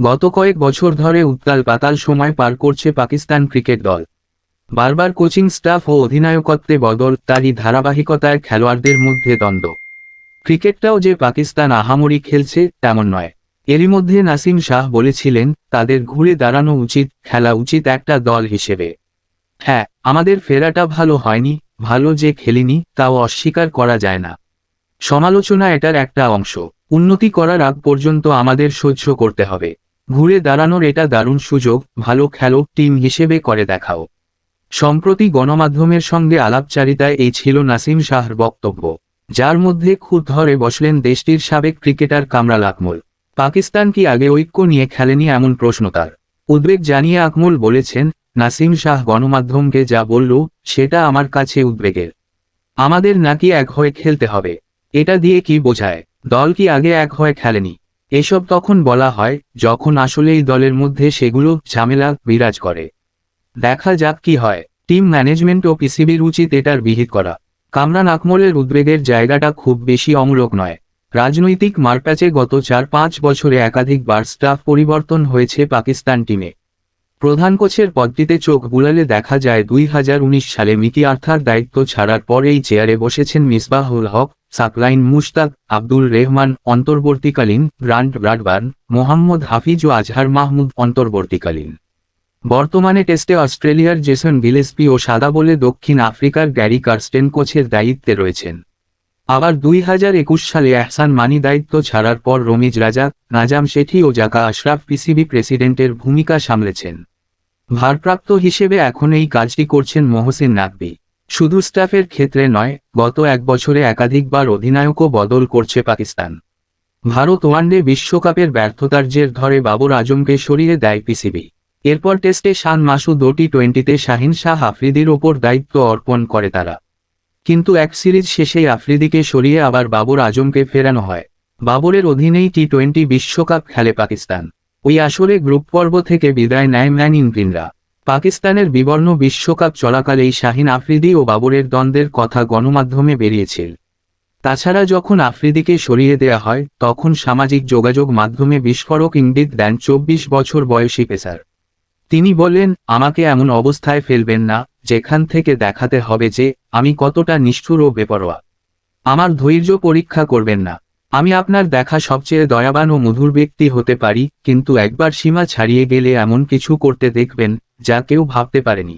গত কয়েক বছর ধরে উত্তাল পাতাল সময় পার করছে পাকিস্তান ক্রিকেট দল। বারবার কোচিং স্টাফ ও অধিনায়কত্বে বদল তারই ধারাবাহিকতায় খেলোয়াড়দের মধ্যে দ্বন্দ্ব। ক্রিকেটটাও যে পাকিস্তান আহামরি খেলছে, তেমন নয়। এরই মধ্যে নাসিম শাহ বলেছিলেন, তাদের ঘুরে দাঁড়ানো উচিত, খেলা উচিত একটা দল হিসেবে। হ্যাঁ আমাদের ফেরাটা ভালো হয়নি, ভালো যে খেলিনি, তাও অস্বীকার করা যায় না। সমালোচনা এটার একটা অংশ। উন্নতি করার আগ পর্যন্ত আমাদের সহ্য করতে হবে। ঘুরে দাঁড়ানোর এটা দারুণ সুযোগ, ভালো খেলো, টিম হিসেবে করে দেখাও। সম্প্রতি গণমাধ্যমের সঙ্গে আলাপচারিতায় এই ছিল নাসিম শাহর বক্তব্য, যার মধ্যে খুদ ধরে বসলেন দেশটির সাবেক ক্রিকেটার কামরাল আকমল। পাকিস্তান কি আগে ঐক্য নিয়ে খেলেনি এমন প্রশ্ন তার। উদ্বেগ জানিয়ে আকমল বলেছেন, নাসিম শাহ গণমাধ্যমকে যা বলল, সেটা আমার কাছে উদ্বেগের। আমাদের নাকি এক হয়ে খেলতে হবে। এটা দিয়ে কি বোঝায়? দল কি আগে এক হয়ে খেলেনি? এসব তখন বলা হয়, যখন আসলেই দলের মধ্যে সেগুলো ঝামেলা বিরাজ করে। দেখা যাক কি হয়। টিম ম্যানেজমেন্ট ও পিসিবির উচিত এটার বিহিত করা। কামরান আকমলের উদ্বেগের জায়গাটা খুব বেশি অমূলক নয়। রাজনৈতিক মারপ্যাচে গত চার পাঁচ বছরে একাধিকবার স্টাফ পরিবর্তন হয়েছে পাকিস্তান টিমে। প্রধান কোচের পদটিতে চোখ বুলালে দেখা যায় দুই হাজার উনিশ সালে মিকি আর্থার দায়িত্ব ছাড়ার পর এই চেয়ারে বসেছেন মিসবাহুল হক সাকলাইন মুশতাক আব্দুল রেহমান অন্তর্বর্তীকালীন গ্রান্ট ব্রাডবার্ন মোহাম্মদ হাফিজ ও আজহার মাহমুদ অন্তর্বর্তীকালীন। বর্তমানে টেস্টে অস্ট্রেলিয়ার জেসন গিলেসপি ও সাদা বলে দক্ষিণ আফ্রিকার গ্যারি কার্স্টেন কোচের দায়িত্বে রয়েছেন। আবার দুই হাজার একুশ সালে এহসান মানি দায়িত্ব ছাড়ার পর রমিজ রাজা, নাজাম শেঠি ও জাকা আশরাফ পিসিবি প্রেসিডেন্টের ভূমিকা সামলেছেন। ভারপ্রাপ্ত হিসেবে এখন এই কাজটি করছেন মহসিন নাকবি শুধু স্টাফের ক্ষেত্রে নয়, গত এক বছরে একাধিকবার অধিনায়কও বদল করছে পাকিস্তান। ভারত ওয়ানডে বিশ্বকাপের ব্যর্থতার জের ধরে বাবর আজমকে সরিয়ে দেয় পিসিবি। এরপর টেস্টে শান মাসুদ ও টি টোয়েন্টিতে শাহিন শাহ আফ্রিদির ওপর দায়িত্ব অর্পণ করে তারা। কিন্তু এক সিরিজ শেষেই আফ্রিদিকে সরিয়ে আবার বাবর আজমকে ফেরানো হয়। বাবরের অধীনেই টি টোয়েন্টি বিশ্বকাপ খেলে পাকিস্তান। ওই আসরে গ্রুপ পর্ব থেকে বিদায় নেয় ম্যান ইংল্যান্ডরা পাকিস্তানের বিবর্ণ বিশ্বকাপ চলাকালেই শাহিন আফ্রিদি ও বাবরের দ্বন্দ্বের কথা গণমাধ্যমে বেরিয়েছিল তাছাড়া যখন আফ্রিদিকে সরিয়ে দেয়া হয়, তখন সামাজিক যোগাযোগ মাধ্যমে বিস্ফোরক ইঙ্গিত দেন চব্বিশ বছর বয়সী পেসার। তিনি বলেন আমাকে এমন অবস্থায় ফেলবেন না, যেখান থেকে দেখাতে হবে যে, আমি কতটা নিষ্ঠুর ও বেপরোয়া। আমার ধৈর্য পরীক্ষা করবেন না। আমি আপনার দেখা সবচেয়ে দয়াবান ও মধুর ব্যক্তি হতে পারি, কিন্তু একবার সীমা ছাড়িয়ে গেলে এমন কিছু করতে দেখবেন যা কেউ ভাবতে পারেনি।